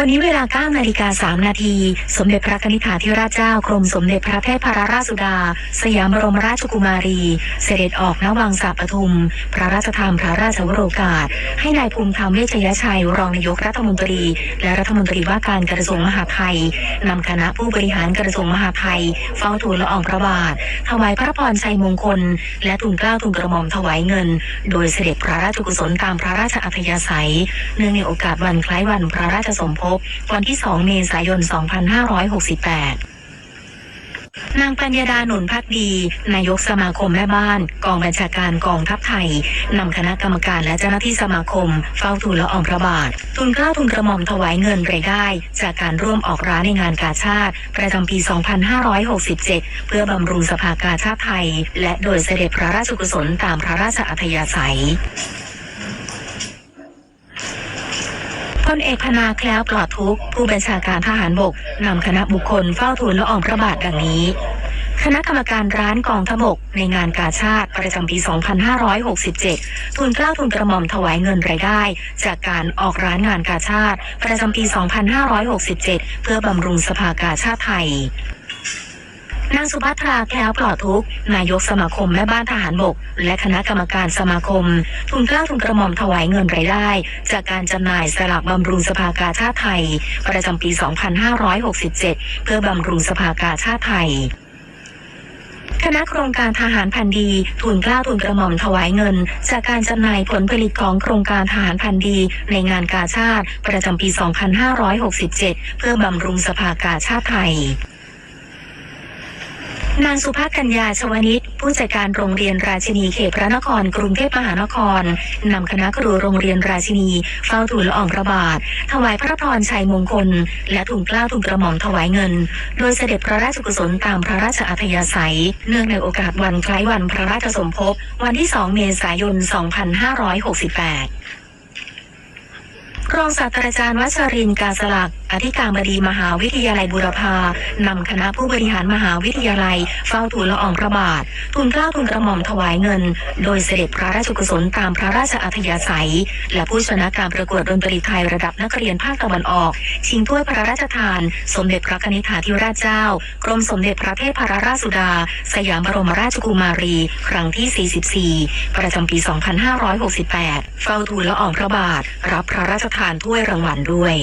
วันนี้เวลา9นาฬิกา3นาที สมเด็จพระนิธิถาธิราชเจ้ากรมสมเด็จพระเทพรราชสุดา สยามบรมราชกุมารี เสด็จออกณวังสาปทุม พระราชทานพระราชวโรกาส ให้นายภูมิธรรมเวชยชัย รองนายกรัฐมนตรี และรัฐมนตรีว่าการกระทรวงมหาดไทยนำคณะผู้บริหารกระทรวงมหาดไทยเฝ้าทูลละอองพระบาทถวายพระพรชัยมงคล และทูลเกล้าทูลกระหม่อมถวายเงิน โดยเสด็จพระราชกุศลตามพระราชอัธยาศัย เนื่องในโอกาสวันคล้ายวันพระราชสมภพวันที่ 2 เมษายน 2568นางปัญญาดาหนุนพักดี นายกสมาคมแม่บ้าน กองบัญชาการกองทัพไทย นำคณะกรรมการและเจ้าหน้าที่สมาคม เฝ้าทูลละอองพระบาท ทุนเกล้าทุนกระหม่อมถวายเงินรายได้ จากการร่วมออกร้านในงานกาชาติ ประจำปี 2567 เพื่อบำรุงสภากาชาติไทย และโดยเสด็จพระราชกุศลตามพระราชอัธยาศัย พลเอกพนาแคล้วปลอดทุกผู้บัญชาการทหารบกนำคณะบุคคลเฝ้าทูลละอองพระบาทดังนี้ คณะกรรมการร้านกองทบก ในงานกาชาติประจำปี 2567 ทุนเกล้าทุนกระหม่อมถวายเงินรายได้ จากการออกร้านงานกาชาติประจำปี 2567 เพื่อบำรุงสภากาชาติไทย นางสุภัทราแคล้วปลอดทุกนายกสมาคมแม่บ้านทหารบก และคณะกรรมการสมาคม ทุนกล้าทุนกระหม่อมถวายเงินรายได้ จากการจำหน่ายสลากบำรุงสภากาชาติไทย ประจำปี 2567 เพื่อบำรุงสภากาชาติไทยคณะโครงการทหารพันดีทุนกล้าทุนกระหม่อมถวายเงิน จากการจำหน่ายผลผลิตของโครงการทหารพันดี ในงานกาชาติประจำปี 2567 เพื่อบำรุงสภากาชาติไทย นางสุภาพกัญญาชวนิตผู้จัดการโรงเรียนราชินีเขตพระนครกรุงเทพมหานครนำคณะครูโรงเรียนราชินี เฝ้าทูลละอองระบาทถวายพระพรชัยมงคล และทูลเกล้าทูลกระหม่อมถวายเงิน โดยเสด็จพระราชกุศลตามพระราชอัธยาศัย เนื่องในโอกาสวันคล้ายวันพระราชสมภพวันที่ 2 เมษายน 2568 รองศาสตราจารย์วัชรินทร์กาสลัก อธิการบดีมหาวิทยาลัยบุรพานำคณะผู้บริหารมหาวิทยาลัย เฝ้าทูลละอองพระบาททูลเกล้าทูลกระหม่อมถวายเงิน โดยเสด็จพระราชกุศลตามพระราชอัธยาศัย และผู้ชนะการประกวดดนตรีไทยระดับนักเรียนภาคตะวันออก ชิงถ้วยพระราชทาน สมเด็จพระนิธิาธิราชเจ้า กรมสมเด็จพระเทพรราชสุดา สยามบรมราชกุมารี ครั้งที่ 44 ประจำปี 2568 เฝ้าทูลละอองพระบาท รับพระราชทานถ้วยรางวัลด้วย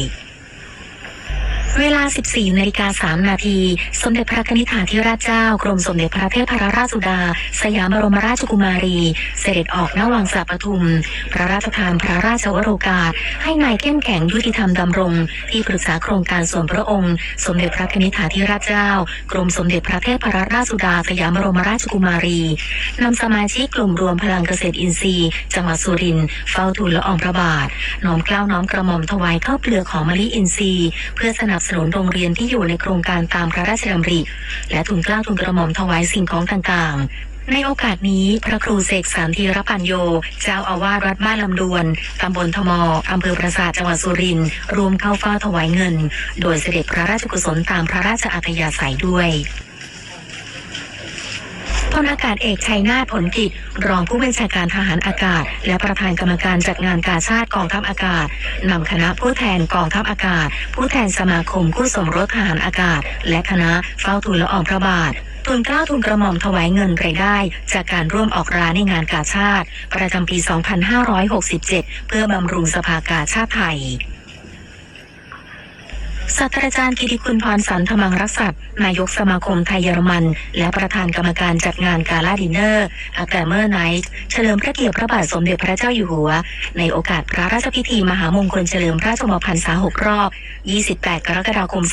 เวลา 14นาฬิกา3นาที สมเด็จพระนิธิถาธิราชเจ้ากรมสมเด็จพระเทพรราชสุดา สยามบรมราชกุมารี เสด็จออกณวังสาปทุม พระราชทานพระราชวโรกาส ให้นายเข้มแข็งยุติธรรมดำรง ที่ปรึกษาโครงการส่วนพระองค์ สมเด็จพระนิธิถาธิราชเจ้า กรมสมเด็จพระเทพรราชสุดา สยามบรมราชกุมารีนำสมาชิกกลุ่มรวมพลังเกษตรอินทรีย์ จังหวัดสุรินทร์เฝ้าทูลละอองพระบาทน้อมเกล้าน้อมกระหม่อมถวายข้าวเปลือกของมะลิอินทรีย์ เพื่อสนับสนุนโรงเรียนที่อยู่ในโครงการตามพระราชดำริ และทุนกล้าทุนกระหม่อมถวายสิ่งของต่างๆ ในโอกาสนี้พระครูเสกสารทีรปัญโย เจ้าอาวาสวัดบ้านลำดวน ตำบลทมอำเภอปราสาทจังหวัดสุรินทร์รวมเข้าเฝ้าถวายเงิน โดยเสด็จพระราชกุศลตามพระราชอัธยาศัยด้วย พลอากาศเอกชัยนาทผลกิจ รองผู้บัญชาการทหารอากาศ และประธานกรรมการจัดงานกาชาติกองทัพอากาศนำคณะผู้แทนกองทัพอากาศ ผู้แทนสมาคมผู้สมรสทหารอากาศ และคณะเฝ้าทูลละอองพระบาททุนเกล้าทุนกระหม่อมถวายเงินรายได้ จากการร่วมออกร้านในงานกาชาติ ประจำปี 2567 เพื่อบำรุงสภากาชาติไทย ศาสตราจารย์กิติคุณพรสันธมังรักษัตนายกสมาคมไทยเยอรมัน และประธานกรรมการจัดงานกาลาดินเนอร์อากเมอร์ไนท์เฉลิมพระเกียรติพระบาทสมเด็จพระเจ้าอยู่หัว ในโอกาสพระราชพิธีมหามงคลเฉลิมพระชนมพรรษาหกรอบ 28 กรกฎาคม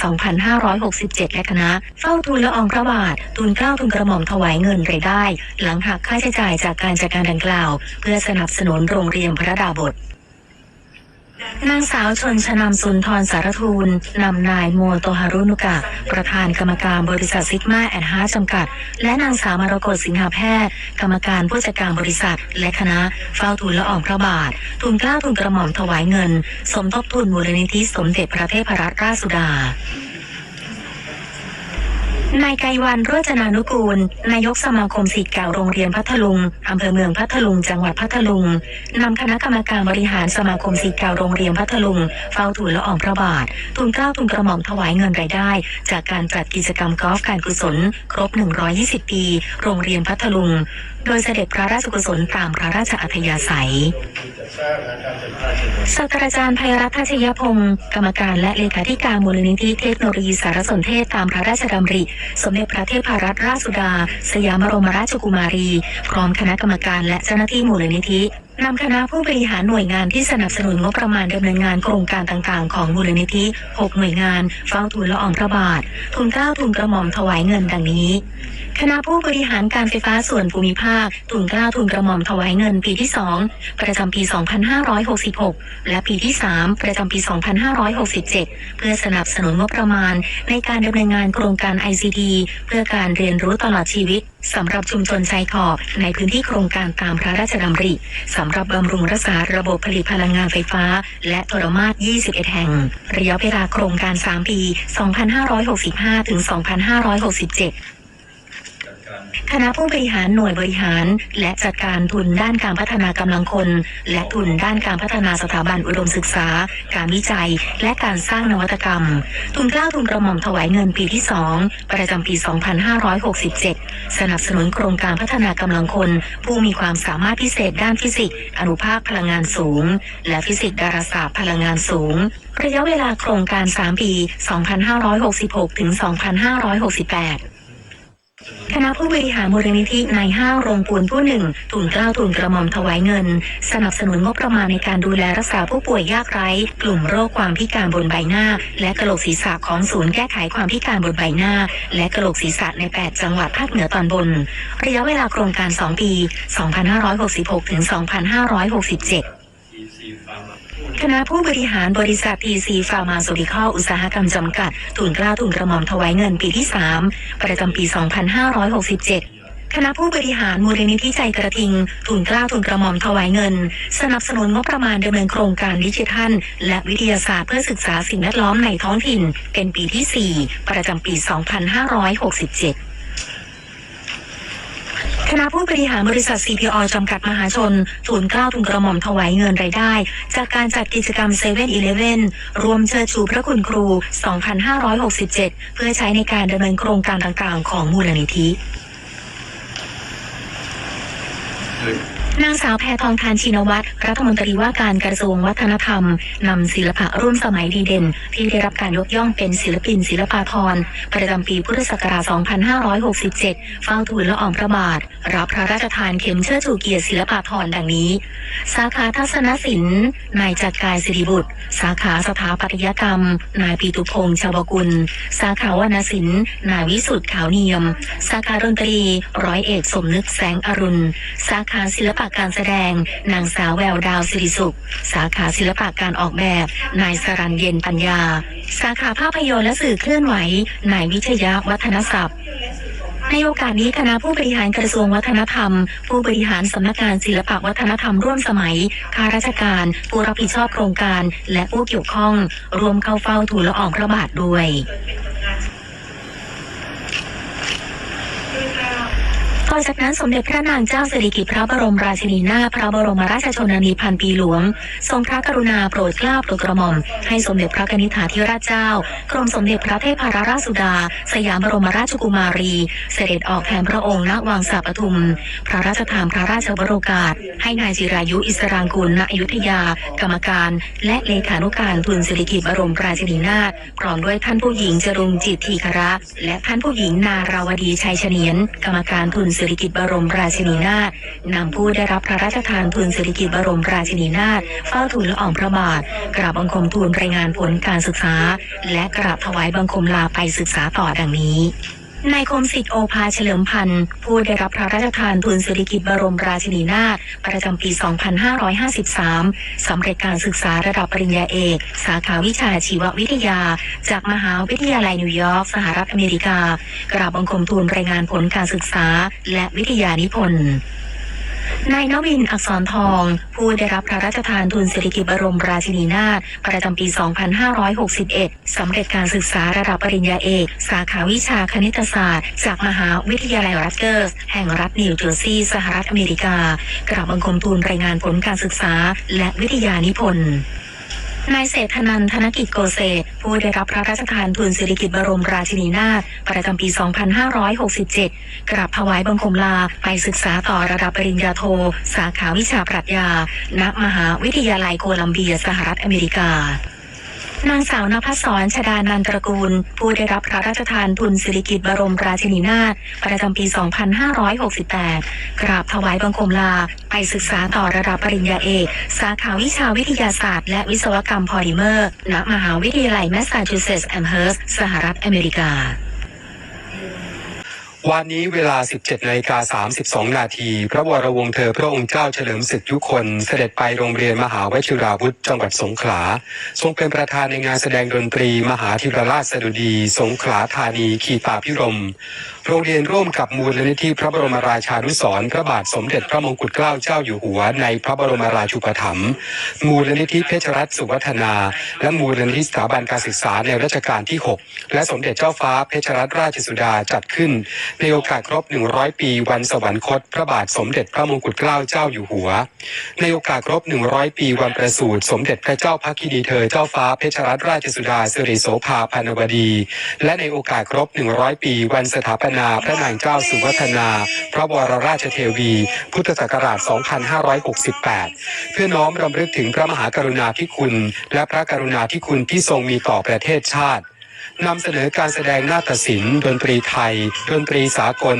2567 และคณะ เฝ้าทูลละอองพระบาททูลเกล้าทูลกระหม่อมถวายเงินรายได้ หลังหักค่าใช้จ่ายจากการจัดการดังกล่าว เพื่อสนับสนุนโรงเรียนพระดาบท นางสาวชนชนามสุนทรสารทูล นำนายโมโตฮารุนุกะ ประธานกรรมการบริษัทซิกมาแอนฮาจำกัด และนางสาวมรกตสิงหาแพทย์ กรรมการผู้จัดการบริษัท และคณะเฝ้าทูลละอองพระบาท ทุนกล้าทุนกระหม่อมถวายเงิน สมทบทุนมูลนิธิสมเด็จพระเทพรัตนราชสุดา นายไกรวันโรจนานุกูล นายกสมาคมศิษย์เก่าโรงเรียนพัทลุงอำเภอเมืองพัทลุง จังหวัดพัทลุงนำคณะกรรมการบริหารสมาคมศิษย์เก่าโรงเรียนพัทลุง เฝ้าทูลละอองพระบาททูลเกล้าทูลกระหม่อมถวายเงินรายได้ จากการจัดกิจกรรมกอล์ฟการกุศล ครบ 120 ปี โรงเรียนพัทลุงโดยเสด็จพระราชกุศลตามพระราชอัธยาศัยศาสตราจารย์ภัยรัตน์ทัชยพงศ์กรรมการและเลขาธิการมูลนิธิเทคโนโลยีสารสนเทศตามพระราชดำริ สมเด็จพระเทพรัตนราชสุดา สยามบรมราชกุมารี พร้อมคณะกรรมการและเจ้าหน้าที่มูลนิธิ นำคณะผู้บริหารหน่วยงานที่สนับสนุนงบประมาณดำเนินงานโครงการต่างๆ ของมูลนิธิ 6 หน่วยงานเฝ้าทูลละอองพระบาท ทุนเกล้าทุนกระหม่อมถวายเงินดังนี้ คณะผู้บริหารการไฟฟ้าส่วนภูมิภาค ทุนเกล้าทุนกระหม่อมถวายเงินปีที่ 2 ประจำปี 2566 และปีที่ 3 ประจำปี 2567 เพื่อสนับสนุนงบประมาณ ในการดำเนินงานโครงการ ICT เพื่อการเรียนรู้ตลอดชีวิตสำหรับชุมชนชายขอบในพื้นที่โครงการตามพระราชดำริสำหรับบำรุงรักษาระบบผลิตพลังงานไฟฟ้า และโทรมาส21 แห่ง ระยะเวลาโครงการ 3 ปี 2565 ถึง 2567 คณะผู้บริหารหน่วยบริหาร และจัดการทุนด้านการพัฒนากำลังคน และทุนด้านการพัฒนาสถาบันอุดมศึกษา การวิจัย และการสร้างนวัตกรรม ทุนกล้าทุนกระหม่อมถวายเงินปีที่ 2 ประจำปี 2567 สนับสนุนโครงการพัฒนากำลังคน ผู้มีความสามารถพิเศษด้านฟิสิกส์อนุภาคพลังงานสูง และฟิสิกส์ดาราศาสตร์พลังงานสูง ระยะเวลาโครงการ 3 ปี 2566 ถึง 2568 คณะผู้บริหารมูลนิธิในห้างโรงปูนผู้หนึ่งทุนเกล้าทุนกระหม่อมถวายเงิน สนับสนุนงบประมาณในการดูแลรักษาผู้ป่วยยากไร้ กลุ่มโรคความพิการบนใบหน้า และกระโหลกศีรษะของศูนย์แก้ไขความพิการบนใบหน้า และกระโหลกศีรษะใน 8 จังหวัดภาคเหนือตอนบน ระยะเวลาโครงการ 2 ปี 2566 ถึง 2567 คณะผู้บริหารบริษัท TC Pharmaceutical อุตสาหกรรมจำกัด ทุนกล้าทุนกระหม่อมถวายเงินปีที่ 3 ประจำปี 2567คณะผู้บริหารมูลนิธิใจกระทิง ทุนกล้าทุนกระหม่อมถวายเงิน สนับสนุนงบประมาณดำเนินโครงการดิจิทัล และวิทยาศาสตร์เพื่อศึกษาสิ่งแวดล้อมในท้องถิ่น เป็นปีที่ 4 ประจำปี 2567 คณะผู้บริหารบริษัท CPO จำกัดมหาชนทุนเกล้าทุนกระหม่อมถวายเงินรายได้ จากการจัดกิจกรรมเซเว่นอรวมเชิดชูพระคุณครู 2567 เพื่อใช้ในการดำเนินโครงการต่างๆ ของมูลนิธิ นางสาวแพทองทานชินวัตรรัฐมนตรีว่าการกระทรวงวัฒนธรรม นำศิลปะร่วมสมัยดีเด่น ที่ได้รับการยกย่องเป็นศิลปินศิลปาธรประจำปีพุทธศักราช 2567 เฝ้าทูลละอองพระบาท รับพระราชทานเข็มเชิดชูเกียรติศิลปาธรดังนี้ สาขาทัศนศิลป์ นายจัดกายสิริบุตร สาขาสถาปัตยกรรม นายปีตุพงษ์ชาวกุล สาขาวรรณศิลป์ นายวิสุทธ์ขาวเนียม สาขาดนตรี ร้อยเอกสมนึกแสงอรุณ สาขาศิลปะการแสดง นางสาวแววดาวสิริสุข สาขาศิลปะการออกแบบ นายสรันเย็นปัญญา สาขาภาพยนตร์และสื่อเคลื่อนไหว นายวิทยาวัฒนศัพท์ในโอกาสนี้คณะผู้บริหารกระทรวงวัฒนธรรม ผู้บริหารสำนักงานศิลปวัฒนธรรมร่วมสมัยข้าราชการ ผู้รับผิดชอบโครงการ และผู้เกี่ยวข้อง รวมเข้าเฝ้าทูลละอองพระบาทด้วย ต่อจากนั้นสมเด็จพระนางเจ้าสิริกิติ์พระบรมราชินีนาถพระบรมราชชนนีพันปีหลวง ทรงพระกรุณาโปรดเกล้าโปรดกระหม่อม ให้สมเด็จพระกนิษฐาธิราชเจ้ากรมสมเด็จพระเทพรัตนราชสุดา สยามบรมราชกุมารี เสด็จออกแทนพระองค์ณวังสาปทุม พระราชทานพระราชวโรกาส ให้นายจิรายุอิสรางกุลณอยุธยา กรรมการ และเลขานุการทุนสิริกิติ์บรมราชินีนาถพร้อมด้วยท่านผู้หญิงจรุงจิตทีคระและท่านผู้หญิงนาราวดีชัยเฉนียน กรรมการทุนสิริกิติ์บรมราชินีนาถนำผู้ได้รับพระราชทานทุนสิริกิติ์บรมราชินีนาถเฝ้าทูลละอองพระบาท กราบบังคมทูลรายงานผลการศึกษา และกราบถวายบังคมลาไปศึกษาต่อดังนี้ นายคมสิทธิ์โอภาเฉลิมพันธ์ผู้ได้รับพระราชทานทุนเศรษฐกิจบรมราชินีนาถประจำปี 2553 สำเร็จการศึกษาระดับปริญญาเอก สาขาวิชาชีววิทยา จากมหาวิทยาลัยนิวยอร์กสหรัฐอเมริกา กราบบังคมทูลรายงานผลการศึกษาและวิทยานิพนธ์ นายนวินอักษรทอง ผู้ได้รับพระราชทานทุนเศรษฐกิจบรมราชินีนาถประจำปี 2561 สำเร็จการศึกษาระดับปริญญาเอก สาขาวิชาคณิตศาสตร์ จากมหาวิทยาลัยรัตเกอร์สแห่งรัฐนิวเจอร์ซีย์สหรัฐอเมริกากราบบังคมทูลรายงานผลการศึกษา และวิทยานิพนธ์ นายเศรษฐนันธนกิจโกเศษผู้ได้รับพระราชทานทุนสิริกิติ์บรมราชินีนาถประจำปี 2567 กราบถวายบังคมลาไปศึกษาต่อระดับปริญญาโท สาขาวิชาปรัชญา ณ มหาวิทยาลัยโคลัมเบียสหรัฐอเมริกา นางสาวนภศรชดานันตระกูล ผู้ได้รับพระราชทานทุนสิริกิติ์บรมราชินีนาถประจำปี 2568 กราบถวายบังคมลา ไปศึกษาต่อระดับปริญญาเอก สาขาวิชาวิทยาศาสตร์และวิศวกรรมพอลิเมอร์ ณ มหาวิทยาลัยแมสซาชูเซตส์แอมเฮิร์สสหรัฐอเมริกา วันนี้เวลา 17นาฬิกา32 นาที พระวรวงศ์เธอพระองค์เจ้าเฉลิมศึกยุคนเสด็จไปโรงเรียนมหาวชิราวุธจังหวัดสงขลา ทรงเป็นประธานในงานแสดงดนตรี มหาธิรราชสดุดี สงขลาธานี ขีตาพิรม โรงเรียนร่วมกับมูลนิธิพระบรมราชานุสรพระบาทสมเด็จพระมงกุฎเกล้าเจ้าอยู่หัว ในพระบรมราชูปถัมภ์มูลนิธิเพชรรัตน์สุวัฒนา และมูลนิธิสถาบันการศึกษาในรัชกาลที่ 6 และสมเด็จเจ้าฟ้าเพชรรัตนราชสุดาจัดขึ้นในโอกาสครบ 100 ปีวันสวรรคตพระบาทสมเด็จพระมงกุฎเกล้าเจ้าอยู่หัว ในโอกาสครบ 100 ปีวันประสูติสมเด็จพระเจ้าพักคินีเธอเจ้าฟ้าเพชรรัตนราชสุดาสิริโสภาพันวดี และในโอกาสครบ 100 ปีวันสถาปนาพระนางเจ้าสุวัฒนา พระวรราชเทวี พุทธศักราช 2568 เพื่อน้อมรำลึกถึงพระมหากรุณาธิคุณ และพระกรุณาธิคุณที่ทรงมีต่อประเทศชาติ นำเสนอการแสดงนาฏศิลป์ดนตรีไทย ดนตรีสากล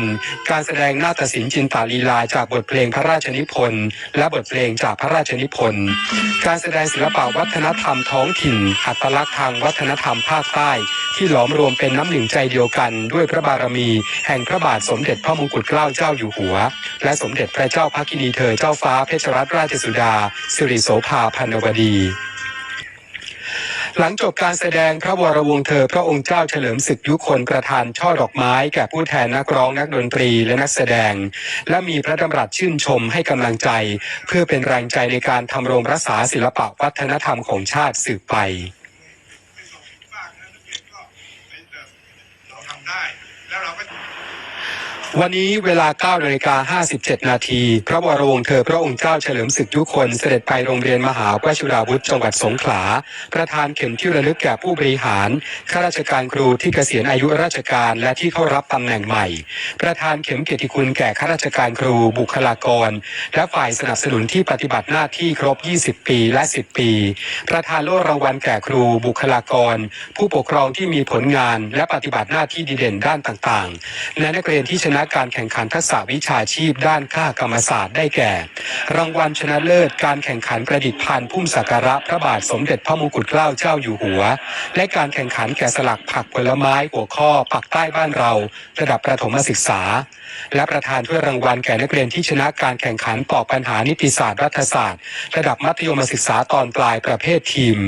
การแสดงนาฏศิลป์จินตาลีลาจากบทเพลงพระราชนิพนธ์และบทเพลงจากพระราชนิพนธ์การแสดงศิลปะวัฒนธรรมท้องถิ่น อัตลักษณ์ทางวัฒนธรรมภาคใต้ ที่หลอมรวมเป็นน้ำหนึ่งใจเดียวกันด้วยพระบารมี แห่งพระบาทสมเด็จพระมงกุฎเกล้าเจ้าอยู่หัว และสมเด็จพระเจ้าพักคินีเธอเจ้าฟ้าเพชรรัตนราชสุดา สิริโสภาพันวดี หลังจบการแสดงพระวรวงศ์เธอพระองค์เจ้าเฉลิมศึกยุคนประทานช่อดอกไม้แก่ผู้แทนนักร้องนักดนตรีและนักแสดง และมีพระดำรัสชื่นชมให้กำลังใจ เพื่อเป็นแรงใจในการทำรงรักษาศิลปะวัฒนธรรมของชาติสืบไป เราทำได้ แล้วเราก็ วันนี้เวลา9นาฬิกา57 นาที พระวรวงเธอพระองค์เจ้าเฉลิมศึกยุคนเสด็จไปโรงเรียนมหาวชิราวุธจังหวัดสงขลา ประธานเข็มที่ระลึกแก่ผู้บริหาร ข้าราชการครูที่เกษียณอายุราชการและที่เข้ารับตำแหน่งใหม่ ประธานเข็มเกียรติคุณแก่ข้าราชการครูบุคลากร และฝ่ายสนับสนุนที่ปฏิบัติหน้าที่ครบ 20 ปีและ 10 ปี ประธานโล่รางวัลแก่ครูบุคลากร ผู้ปกครองที่มีผลงานและปฏิบัติหน้าที่ดีเด่นด้านต่างๆและนักเรียนที่ชนะการแข่งขันทักษะวิชาชีพด้านค่ากรรมศาสตร์ได้แก่ รางวัลชนะเลิศการแข่งขันประดิษฐ์พันธุ์พุ่มสักการะพระบาทสมเด็จพระมงกุฎเกล้าเจ้าอยู่หัว และการแข่งขันแกะสลักผักผลไม้หัวข้อปักใต้บ้านเรา ระดับประถมศึกษา และประธานถ้วยรางวัลแก่นักเรียนที่ชนะการแข่งขันตอบปัญหานิติศาสตร์รัฐศาสตร์ ระดับมัธยมศึกษาตอนปลายประเภททีม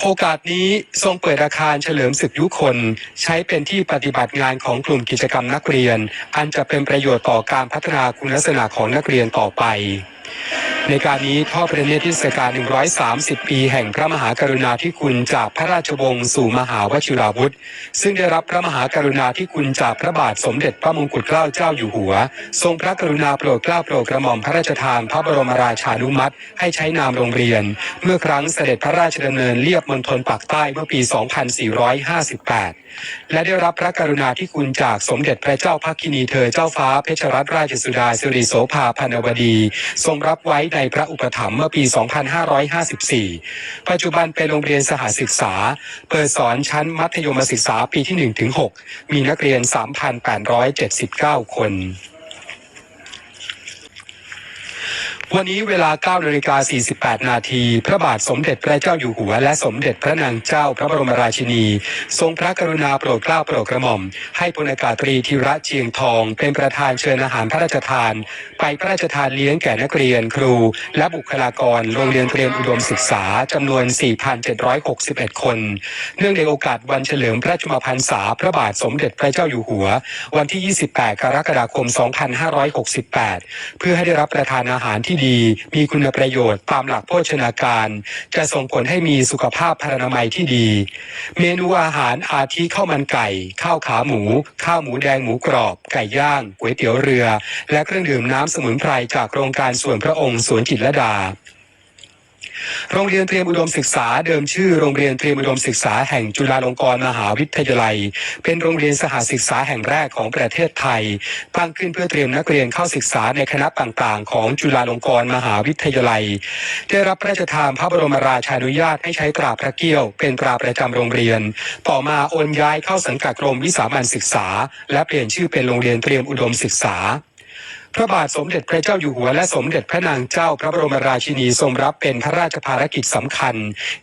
โอกาสนี้ทรงเปิดอาคารเฉลิมศึกยุคน ใช้เป็นที่ปฏิบัติงานของกลุ่มกิจกรรมนักเรียน อันจะเป็นประโยชน์ต่อการพัฒนาคุณลักษณะของนักเรียนต่อไปในการนี้ทอดพระเนตรเทศกาล 130 ปีแห่งพระมหากรุณาธิคุณจากพระราชวงศ์สู่มหาวชิราวุธ ซึ่งได้รับพระมหากรุณาธิคุณจากพระบาทสมเด็จพระมงกุฎเกล้าเจ้าอยู่หัว ทรงพระกรุณาโปรดเกล้าโปรดกระหม่อมพระราชทานพระบรมราชานุมัติ ให้ใช้นามโรงเรียน เมื่อครั้งเสด็จพระราชดำเนินเลียบมณฑลปากใต้เมื่อปี 2458 และได้รับพระกรุณาธิคุณจากสมเด็จพระเจ้าพักคินีเธอเจ้าฟ้าเพชรรัตนราชสุดาสิริโสภาพันวดีทรงรับไว้ในพระอุปถัมภ์เมื่อปี 2554 ปัจจุบันเป็นโรงเรียนสหศึกษา เปิดสอนชั้นมัธยมศึกษาปีที่1ถึง6มีนักเรียน 3,879 คน วันนี้เวลา9นาฬิกา48 นาที พระบาทสมเด็จพระเจ้าอยู่หัว และสมเด็จพระนางเจ้าพระบรมราชินี ทรงพระกรุณาโปรดเกล้าโปรดกระหม่อม ให้พลอากาศตรีธีระเชียงทอง เป็นประธานเชิญอาหารพระราชทาน ไปพระราชทานเลี้ยงแก่นักเรียนครู และบุคลากรโรงเรียนเตรียมอุดมศึกษาจำนวน 4,761 คน เนื่องในโอกาสวันเฉลิมพระชมพรรษาพระบาทสมเด็จพระเจ้าอยู่หัว วันที่ 28 กรกฎาคม 2568 เพื่อให้ได้รับประทานอาหารที่ดี มีคุณประโยชน์ตามหลักโภชนาการ จะส่งผลให้มีสุขภาพพรรณนามัยที่ดี เมนูอาหารอาทิข้าวมันไก่ ข้าวขาหมู ข้าวหมูแดงหมูกรอบ ไก่ย่างก๋วยเตี๋ยวเรือ และเครื่องดื่มน้ำสมุนไพรจากโครงการส่วนพระองค์สวนจิตรลดา โรงเรียนเตรียมอุดมศึกษาเดิมชื่อโรงเรียนเตรียมอุดมศึกษาแห่งจุฬาลงกรณ์มหาวิทยาลัย เป็นโรงเรียนสหศึกษาแห่งแรกของประเทศไทย ตั้งขึ้นเพื่อเตรียมนักเรียนเข้าศึกษาในคณะต่างๆ ของจุฬาลงกรณ์มหาวิทยาลัย ได้รับพระราชทานพระบรมราชานุญาตให้ใช้ตราพระเกี้ยว เป็นตราประจำโรงเรียน ต่อมาโอนย้ายเข้าสังกัดกรมวิสามัญศึกษา และเปลี่ยนชื่อเป็นโรงเรียนเตรียมอุดมศึกษา พระบาทสมเด็จพระเจ้าอยู่หัวและสมเด็จพระนางเจ้าพระบรมราชินีทรงรับเป็นพระราชภารกิจสำคัญ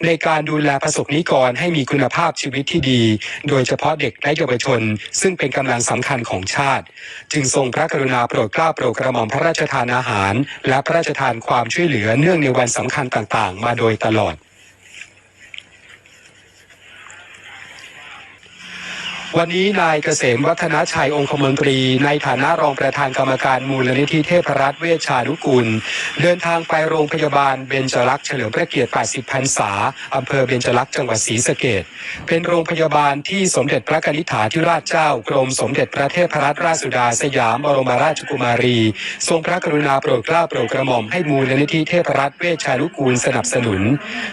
ในการดูแลประสบนิกรให้มีคุณภาพชีวิตที่ดี โดยเฉพาะเด็กและเยาวชน ซึ่งเป็นกำลังสำคัญของชาติ จึงทรงพระกรุณาโปรดเกล้าโปรดกระหม่อมพระราชทานอาหาร และพระราชทานความช่วยเหลือเนื่องในวันสำคัญต่างๆ มาโดยตลอด วันนี้นายเกษมวัฒนาชัยองคมนตรี ในฐานะรองประธานกรรมการมูลนิธิเทพรัตน์เวชชานุกูล เดินทางไปโรงพยาบาลเบญจรักษ์เฉลิมพระเกียรติ80พรรษาอำเภอเบญจรักษ์จังหวัดศรีสะเกษเป็นโรงพยาบาลที่สมเด็จพระกนิษฐาธิราชเจ้ากรมสมเด็จพระเทพรัตนราชสุดาสยามบรมราชกุมารี ทรงพระกรุณาโปรดเกล้าโปรดกระหม่อมให้มูลนิธิเทพรัตน์เวชชานุกูลสนับสนุน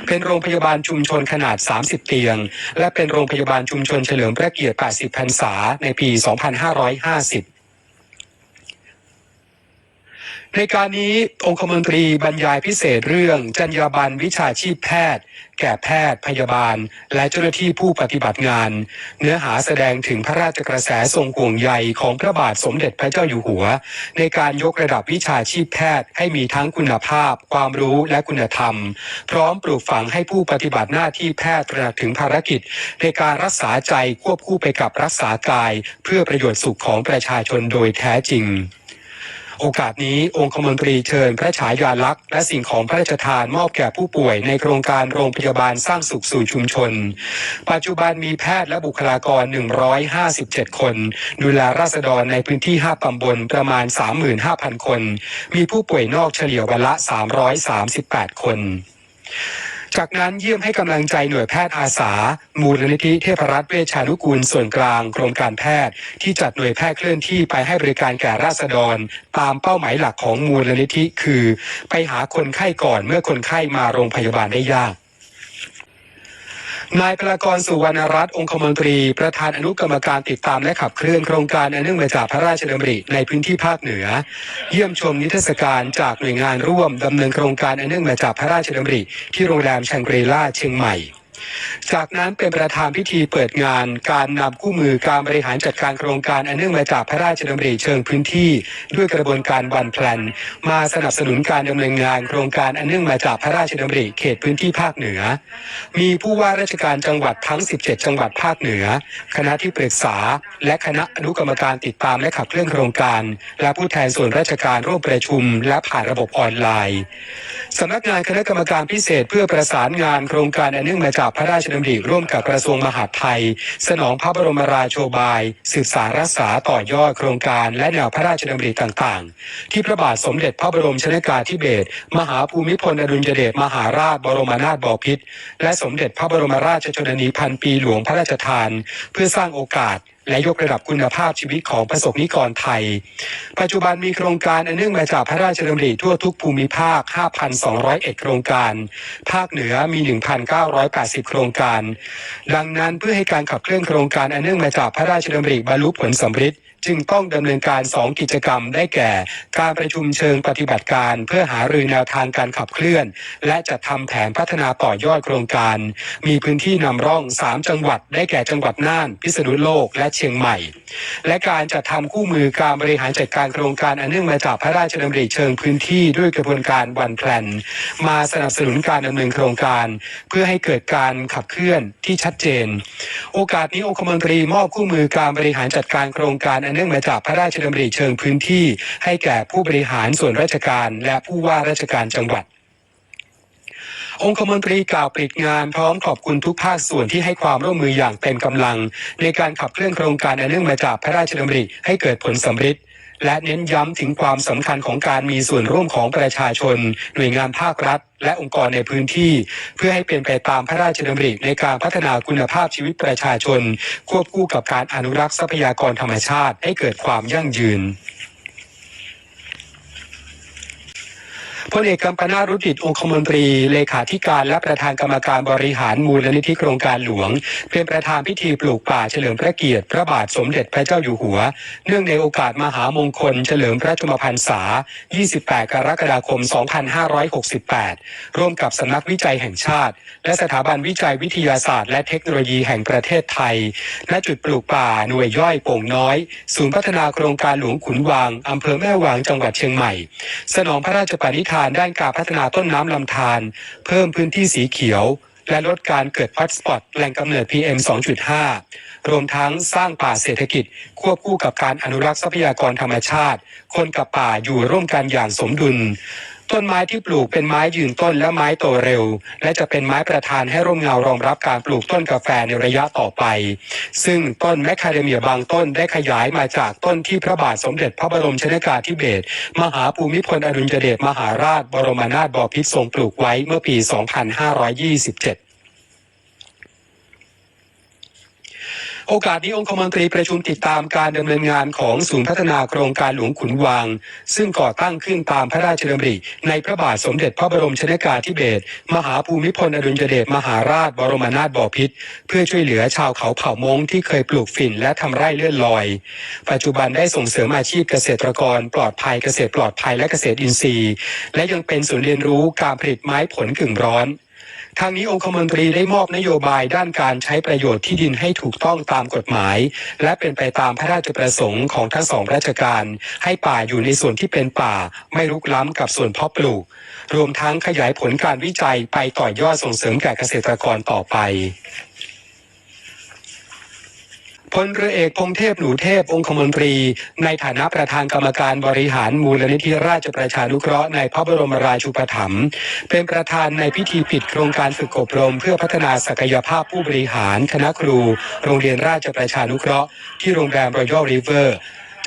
เป็นโรงพยาบาลชุมชนขนาด 30 เตียง และเป็นโรงพยาบาลชุมชนเฉลิมพระเกียรติ80พรรษาในปี 2550 ในการนี้องคมนตรีบรรยายพิเศษเรื่องจรรยาบรรณวิชาชีพแพทย์ แก่แพทย์พยาบาล และเจ้าหน้าที่ผู้ปฏิบัติงาน เนื้อหาแสดงถึงพระราชกระแสทรงห่วงใยของพระบาทสมเด็จพระเจ้าอยู่หัว ในการยกระดับวิชาชีพแพทย์ให้มีทั้งคุณภาพ ความรู้และคุณธรรม พร้อมปลูกฝังให้ผู้ปฏิบัติหน้าที่แพทย์ตระหนักถึงภารกิจ ในการรักษาใจควบคู่ไปกับรักษากาย เพื่อประโยชน์สุขของประชาชนโดยแท้จริง โอกาสนี้องคมนตรีเชิญพระฉายาลักษณ์และสิ่งของพระราชทานมอบแก่ผู้ป่วยในโครงการโรงพยาบาลสร้างสุขสู่ชุมชน ปัจจุบันมีแพทย์และบุคลากร 157 คน ดูแลราษฎรในพื้นที่ 5 ตำบลประมาณ 35,000 คน มีผู้ป่วยนอกเฉลี่ยวันละ 338 คน จากนั้นเยี่ยมให้กำลังใจหน่วยแพทย์อาสา มูลนิธิเทพรัตน์เวชานุกูลส่วนกลางกรมการแพทย์ ที่จัดหน่วยแพทย์เคลื่อนที่ไปให้บริการแก่ราษฎร ตามเป้าหมายหลักของมูลนิธิคือ ไปหาคนไข้ก่อนเมื่อคนไข้มาโรงพยาบาลได้ยาก นายประกรณ์สุวรรณรัตน์องคมนตรี ประธานอนุกรรมการติดตามและขับเคลื่อนโครงการอันเนื่องมาจากพระราชดำริในพื้นที่ภาคเหนือ เยี่ยมชมนิทรรศการจากหน่วยงานร่วมดำเนินโครงการอันเนื่องมาจากพระราชดำริที่โรงแรมแชงกรีล่าเชียงใหม่ จากนั้นเป็นประธานพิธีเปิดงาน การนำคู่มือการบริหารจัดการโครงการอันเนื่องมาจากพระราชดำริเชิงพื้นที่ ด้วยกระบวนการวันแพลนมาสนับสนุนการดำเนินงานโครงการอันเนื่องมาจากพระราชดำริเขตพื้นที่ภาคเหนือ มีผู้ว่าราชการจังหวัดทั้ง 17 จังหวัดภาคเหนือ คณะที่ปรึกษา และคณะอนุกรรมการติดตามและขับเคลื่อนโครงการ และผู้แทนส่วนราชการร่วมประชุม และผ่านระบบออนไลน์สำนักงานคณะกรรมการพิเศษเพื่อประสานงานโครงการอันเนื่องมาจากพระราชดำริร่วมกับกระทรวงมหาดไทย สนองพระบรมราโชบาย ศึกษารักษาต่อยอดโครงการและแนวพระราชดำริต่างๆ ที่พระบาทสมเด็จพระบรมชนากาธิเบศรมหาภูมิพลอดุลยเดชมหาราชบรมนาถบพิตรและสมเด็จพระบรมราชชนนีพันปีหลวงพระราชทาน เพื่อสร้างโอกาส และยกระดับคุณภาพชีวิตของประสบนิกรไทย ปัจจุบันมีโครงการอันเนื่องมาจากพระราชดำริทั่วทุกภูมิภาค 5,201 โครงการ ภาคเหนือมี 1,980 โครงการ ดังนั้นเพื่อให้การขับเคลื่อนโครงการอันเนื่องมาจากพระราชดำริบรรลุผลสำเร็จ จึงต้องดำเนินการ 2 กิจกรรมได้แก่ การประชุมเชิงปฏิบัติการ เพื่อหารือแนวทางการขับเคลื่อน และจัดทำแผนพัฒนาต่อยอดโครงการ มีพื้นที่นำร่อง 3 จังหวัด ได้แก่จังหวัดน่าน พิษณุโลก และเชียงใหม่ และการจัดทำคู่มือการบริหารจัดการโครงการอันเนื่องมาจากพระราชดำริเชิงพื้นที่ด้วยกระบวนการวันแพลนมาสนับสนุนการดำเนินโครงการ เพื่อให้เกิดการขับเคลื่อนที่ชัดเจน โอกาสนี้องคมนตรีมอบคู่มือการบริหารจัดการโครงการอันเนื่องมาจากพระราชดำริเชิงพื้นที่ ให้แก่ผู้บริหารส่วนราชการ และผู้ว่าราชการจังหวัดองคมนตรีกล่าวปิดงานพร้อมขอบคุณทุกภาคส่วนที่ให้ความร่วมมืออย่างเต็มกำลัง ในการขับเคลื่อนโครงการอันเนื่องมาจากพระราชดำริให้เกิดผลสำเร็จ และเน้นย้ำถึงความสำคัญของการมีส่วนร่วมของประชาชน หน่วยงานภาครัฐ และองค์กรในพื้นที่ เพื่อให้เป็นไปตามพระราชดำริในการพัฒนาคุณภาพชีวิตประชาชน ควบคู่กับการอนุรักษ์ทรัพยากรธรรมชาติให้เกิดความยั่งยืน พลเอกกัมปนารุดิตองคมนตรีเลขาธิการและประธานกรรมการบริหารมูลนิธิโครงการหลวง เป็นประธานพิธีปลูกป่าเฉลิมพระเกียรติพระบาทสมเด็จพระเจ้าอยู่หัว เนื่องในโอกาสมหามงคลเฉลิมพระชนมพรรษา 28 กรกฎาคม 2568 ร่วมกับสำนักวิจัยแห่งชาติ และสถาบันวิจัยวิทยาศาสตร์ และเทคโนโลยีแห่งประเทศไทยและจุดปลูกป่าหน่วยย่อยโป่งน้อย ศูนย์พัฒนาโครงการหลวงขุนวางอำเภอแม่วางจังหวัดเชียงใหม่ สนองพระราชปณิธานด้านการพัฒนาต้นน้ำลำธารเพิ่มพื้นที่สีเขียว และลดการเกิดฮอตสปอตแหล่งกำเนิด PM 2.5 รวมทั้งสร้างป่าเศรษฐกิจ ควบคู่กับการอนุรักษ์ทรัพยากรธรรมชาติ คนกับป่าอยู่ร่วมกันอย่างสมดุล ต้นไม้ที่ปลูกเป็นไม้ยืนต้นและไม้โตเร็ว และจะเป็นไม้ประธานให้ร่มเงารองรับการปลูกต้นกาแฟในระยะต่อไป ซึ่งต้นแมคคาเดเมียบางต้นได้ขยายมาจากต้นที่พระบาทสมเด็จพระบรมชนกาธิเบศรมหาภูมิพลอดุลยเดชมหาราชบรมนาถบพิตรทรงปลูกไว้เมื่อปี 2527 โอกาสนี้องคมนตรีประชุมติดตามการดำเนินงานของศูนย์พัฒนาโครงการหลวงขุนวาง ซึ่งก่อตั้งขึ้นตามพระราชดำริ ในพระบาทสมเด็จพระบรมชนากาธิเบศรมหาภูมิพลอดุลยเดชมหาราชบรมนาถบพิตรเพื่อช่วยเหลือชาวเขาเผ่ามงที่เคยปลูกฝิ่นและทำไร่เลื่อนลอย ปัจจุบันได้ส่งเสริมอาชีพเกษตรกร ปลอดภัยเกษตรปลอดภัยและเกษตรอินทรีย์ และยังเป็นศูนย์เรียนรู้การผลิตไม้ผลกึ่งร้อน ทางนี้องคมนตรีได้มอบนโยบายด้านการใช้ประโยชน์ที่ดินให้ถูกต้องตามกฎหมาย และเป็นไปตามพระราชประสงค์ของทั้งสองราชการ ให้ป่าอยู่ในส่วนที่เป็นป่า ไม่รุกล้ำกับส่วนเพาะปลูก รวมทั้งขยายผลการวิจัยไปต่อยอดส่งเสริมแก่เกษตรกรต่อไป พลเรือเอกพงเทพหนูเทพองคมนตรี ในฐานะประธานกรรมการบริหารมูลนิธิราชประชานุเคราะห์ในพระบรมราชูปถัมภ์เป็นประธานในพิธีปิดโครงการฝึกอบรม เพื่อพัฒนาศักยภาพผู้บริหารคณะครู โรงเรียนราชประชานุเคราะห์ที่โรงแรมรอยัลริเวอร์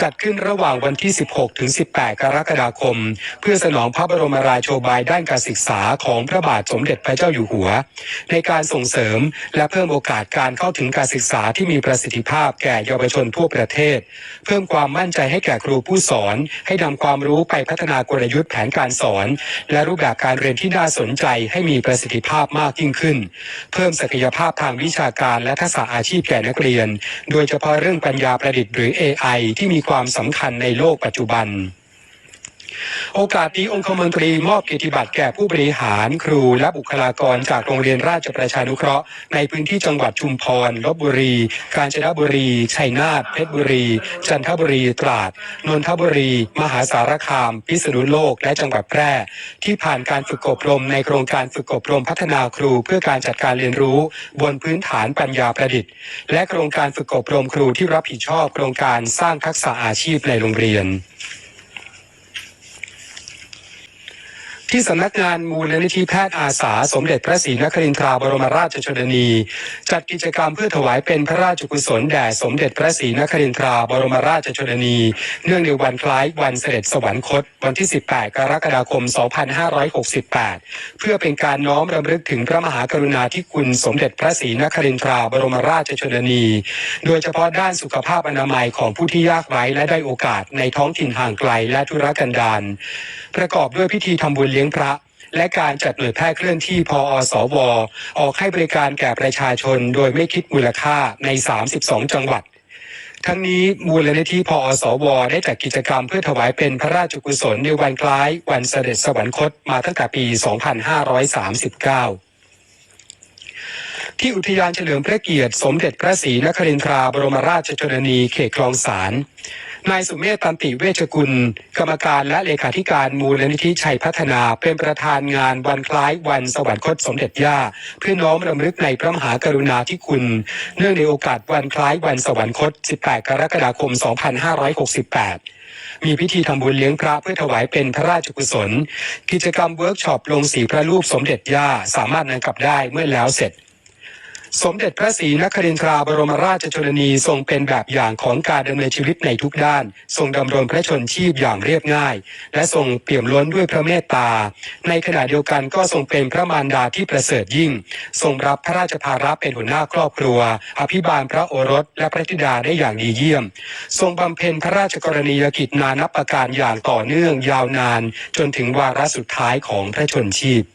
จัดขึ้นระหว่างวันที่ 16 ถึง 18 กรกฎาคม เพื่อสนองพระบรมราโชบายด้านการศึกษาของพระบาทสมเด็จพระเจ้าอยู่หัว ในการส่งเสริมและเพิ่มโอกาสการเข้าถึงการศึกษาที่มีประสิทธิภาพแก่เยาวชนทั่วประเทศ เพิ่มความมั่นใจให้แก่ครูผู้สอน ให้นำความรู้ไปพัฒนากลยุทธ์แผนการสอน และรูปแบบการเรียนที่น่าสนใจให้มีประสิทธิภาพมากยิ่งขึ้น เพิ่มศักยภาพทางวิชาการและทักษะอาชีพแก่นักเรียน โดยเฉพาะเรื่องปัญญาประดิษฐ์หรือ AI ที่มีความสำคัญในโลกปัจจุบัน โอกาสนี้องคมนตรีมอบเกียรติบัตรแก่ผู้บริหารครูและบุคลากรจากโรงเรียนราชประชานุเคราะห์ ในพื้นที่จังหวัดชุมพรลบบุรี กาญจนบุรี ชัยนาทเพชรบุรี จันทบุรีตราดนนทบุรี มหาสารคาม พิษณุโลกและจังหวัดแพร่ ที่ผ่านการฝึกอบรมในโครงการฝึกอบรมพัฒนาครูเพื่อการจัดการเรียนรู้ บนพื้นฐานปัญญาประดิษฐ์ และโครงการฝึกอบรมครูที่รับผิดชอบโครงการสร้างทักษะอาชีพในโรงเรียน ที่สำนักงานมูลนิธิแพทย์อาสา สมเด็จพระศรีนครินทราบรมราชชนนี จัดกิจกรรมเพื่อถวายเป็นพระราชกุศลแด่สมเด็จพระศรีนครินทราบรมราชชนนี เนื่องในวันคล้ายวันเสด็จสวรรคต วันที่ 18 กรกฎาคม 2568 เพื่อเป็นการน้อมรำลึกถึงพระมหากรุณาธิคุณสมเด็จพระศรีนครินทราบรมราชชนนี โดยเฉพาะด้านสุขภาพอนามัยของผู้ที่ยากไร้และได้โอกาสในท้องถิ่นห่างไกลและธุรกันดารประกอบด้วยพิธีทำบุญลี้ยงพระ และการจัดหน่วยแพทย์เคลื่อนที่พออสว ออกให้บริการแก่ประชาชนโดยไม่คิดมูลค่าใน 32 จังหวัดทั้งนี้มูลนิธิพอสว ได้จัดกิจกรรมเพื่อถวายเป็นพระราชกุศลในวันคล้าย วันเสด็จสวรรคตมาตั้งแต่ปี 2539ที่อุทยานเฉลิมพระเกียรติสมเด็จพระศรีนครินทราบรมราชชนนีเขตคลองสาร นายสุเมธตันติเวชกุล กรรมการและเลขาธิการมูลนิธิชัยพัฒนาเป็นประธานงานวันคล้ายวันสวรรคตสมเด็จย่า เพื่อน้อมรำลึกในพระมหากรุณาธิคุณ เนื่องในโอกาสวันคล้ายวันสวรรคต 18 กรกฎาคม 2568มีพิธีทำบุญเลี้ยงพระเพื่อถวายเป็นพระราชกุศล กิจกรรมเวิร์กช็อปลงสีพระรูปสมเด็จย่า สามารถนำกลับได้เมื่อแล้วเสร็จ สมเด็จพระศรีนครินทราบรมราชชนนีทรงเป็นแบบอย่างของการดำเนินชีวิตในทุกด้าน ทรงดำรงพระชนชีพอย่างเรียบง่าย และทรงเปี่ยมล้นด้วยพระเมตตา ในขณะเดียวกันก็ทรงเป็นพระมารดาที่ประเสริฐยิ่ง ทรงรับพระราชภาระเป็นหัวหน้าครอบครัว อภิบาลพระโอรสและพระธิดาได้อย่างดีเยี่ยม ทรงบำเพ็ญพระราชกรณียกิจนานับประการอย่างต่อเนื่องยาวนาน จนถึงวาระสุดท้ายของพระชนชีพ